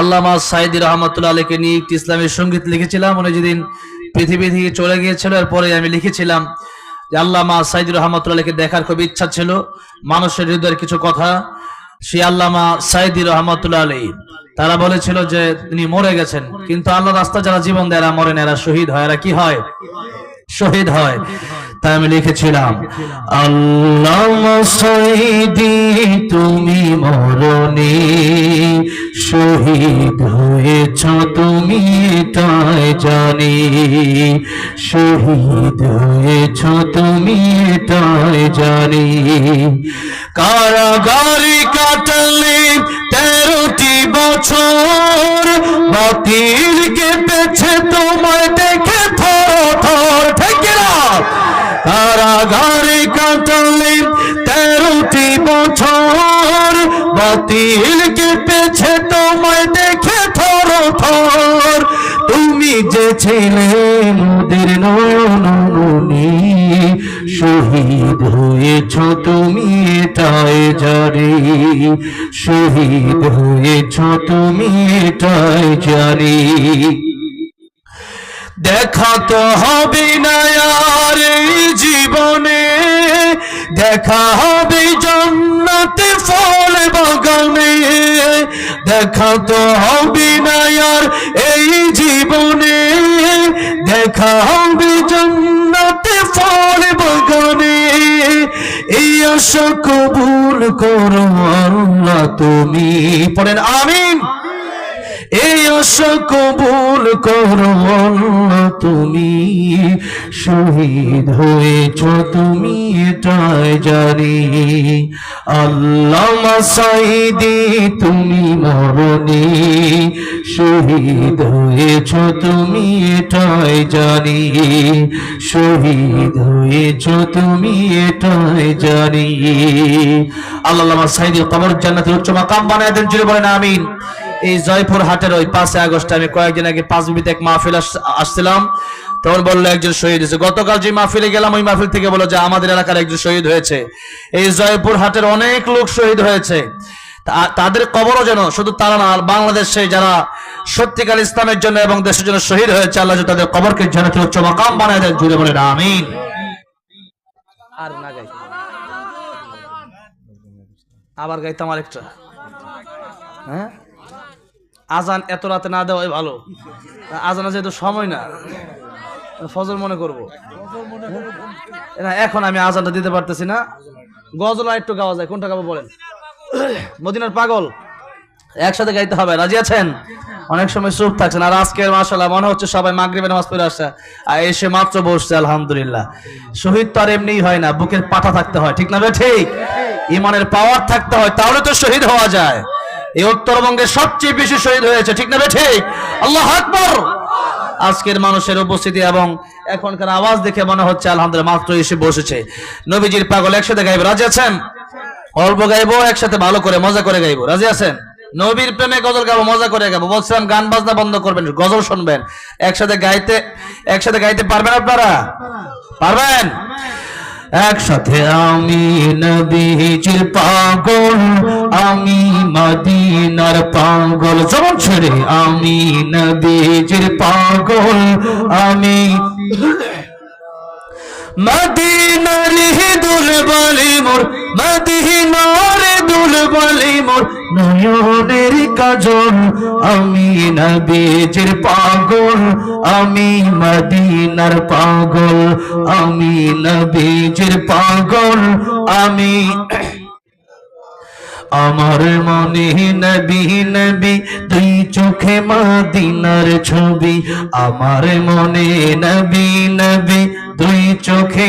আল্লামা সাইদি রহমতুল্লাহ আলীকে নিয়ে একটি ইসলামের সংগীত লিখেছিলাম। উনি যেদিন পৃথিবী থেকে চলে গিয়েছিল, এরপরে আমি লিখেছিলাম যে আল্লামা সাইদি রহমতুল্লাহ আলীকে দেখার খুব ইচ্ছা ছিল, মানুষের হৃদয়ের কিছু কথা। সে আল্লামা সাইদি রহমতুল্লাহ আলী তারা বলেছিল যে তিনি মরে গেছেন, কিন্তু আল্লাহ রাস্তা যারা জীবন দেয়, এরা মরেন এরা শহীদ হয়, এরা কি হয়? শহীদ হয়। তাই আমি লিখেছিলাম আল্লাহ সৈদি তুমি মরণে শহীদ হয়েছ তুমি তাই জানি। শহীদ হয়েছ তুমি তাই জানি। কারাগারে কাটালে তেরোটি বছর বাতিল কেঁপেছে তোমায় কারাগারে কাটালে তেরোটি বছর, বাতিল কেঁপেছে তোমায় দেখে থর থর। তুমি যে ছিলে মোদের নয়নমণি, শহীদ হয়েছ তুমি এটাই জানি। শহীদ হয়েছ তুমি এটাই জানি। দেখা তো হবে না দেখা হবে জন্নাতে ফল বাগানে। দেখা তো হবে না আর এই জীবনে। দেখা হবে জন্নাতে ফল বাগানে। এই আশা কবুল করো আল্লাহ তুমি। পড়েন, আমিন। এই আশা কবুল করো আল্লাহ তুমি। শহীদ হয়েছ তুমি এটাই জানি। আল্লাহ সাইদি তুমি মরণে। শহীদ হয়েছ তুমি এটাই জানি। শহীদ হয়েছ তুমি এটাই জানি। আল্লাহ সাইদি কবর জান্নাতের উচ্চ মাকাম বানায় দেন জুড়ে বলেন, আমিন। এই জয়পুর হাটের ওই পাঁচই আগস্ট আমি কয়েকদিন আগে পাঁচ বিবিতে এক মাহফিল আসছিলাম। তখন বলল একজন শহীদ হয়েছে। গতকাল যে মাহফিলে গেলাম, ওই মাহফিল থেকে বলল যে আমাদের এলাকার একজন শহীদ হয়েছে। এই জয়পুর হাটের অনেক লোক শহীদ হয়েছে। তাদের কবরও যেন শুধু তারা না বাংলাদেশে যারা সত্যিকার ইসলামের জন্য এবং দেশের জন্য শহীদ হয়েছে, আল্লাহ তাদের কবরকে জানাতে উচ্চ মাকাম বানায় দেন, জুড়ে বলেন, আমিন। আর না গাই। আবার গাইতাম আরেকটা। হ্যাঁ? আজান এত রাতে না দেওয়াই ভালো। আজান যেহেতু সময় না ফজর মনে করব। না, এখন আমি আজানটা দিতে পারতেছি না। গজল আর একটু গাওয়া যায়, কোনটা গাবো বলেন? মদিনার পাগল। একসাথে গাইতে হবে, রাজি আছেন? অনেক সময় চুপ থাকছেন। আর আজকের মাসাল্লাহ মনে হচ্ছে সবাই মাগরিবের নামাজ পড়ে আসছে। আর এসে মাত্র বসছে, আলহামদুলিল্লাহ। শহীদ তো আর এমনিই হয় না, বুকের পাটা থাকতে হয়, ঠিক না বে ঠিক? ইমানের পাওয়ার থাকতে হয়, তাহলে তো শহীদ হওয়া যায়। এই উত্তরবঙ্গে সবচেয়ে বেশি শহীদ হয়েছে, ঠিক না ঠিক? আল্লাহ আকবর! আজকের মানুষের উপস্থিতি এবং এখনকার আওয়াজ দেখে মনে হচ্ছে, আলহামদুলিল্লাহ, মাত্র এসে বসেছে। নবীজির পাগল একসাথে গাইব, রাজি আছেন? অল্প গাইবো, একসাথে ভালো করে মজা করে গাইবো, রাজি আছেন? নবীর প্রেমে গজল গাবো, মজা করে গাবো। বলছিলাম, গান বাজনা বন্ধ করবেন, গজল শুনবেন। একসাথে গাইতে একসাথে গাইতে পারবেন আপনারা? পারবেন? একসাথে আমি নবীজির পাগল, আমি মদিনার পাগল। যেমন ছেড়ে, আমি নবীজির পাগল, আমি মদিনার দুল বলি মোর মদিনার দুল বলি মোর নয়নের কাজল। আমি পাগল, আমি মদিনার পাগল, আমি পাগল, আমি আমার মনে নবী নবী দুই চোখে মাদিনার ছবি। আমার মনে নবী নবী দুই চোখে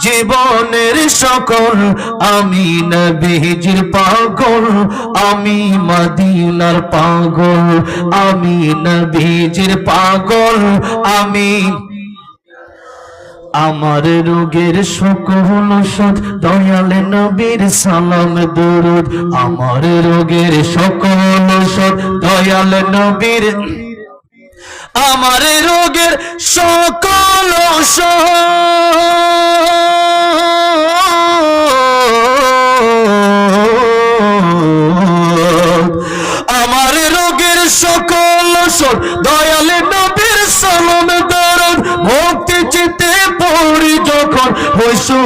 জীবনের সকল, আমি নবীজির পাগল, আমি মদিনার পাগল, আমি নবীজির পাগল, আমি আমার রোগের সকল ওষুধ দয়াল নবীর সালাম, দরুদ। আমার রোগের সকল ওষুধ দয়াল নবীর আমার রোগের সকল ওষুধ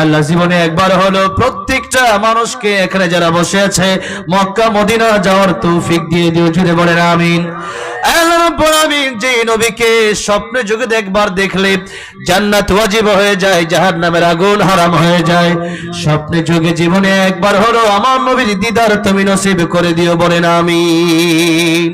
আল্লাহ জীবনে একবার হলো প্রত্যেকটা মানুষকে এখানে যারা বসে আছে, মক্কা, মদিনা যাওয়ার তৌফিক দিয়ে দিও, জুড়ে বলেন আমিন। আমার নবীর দিদার তুমি নসিব করে দিও, বলেন আমিন।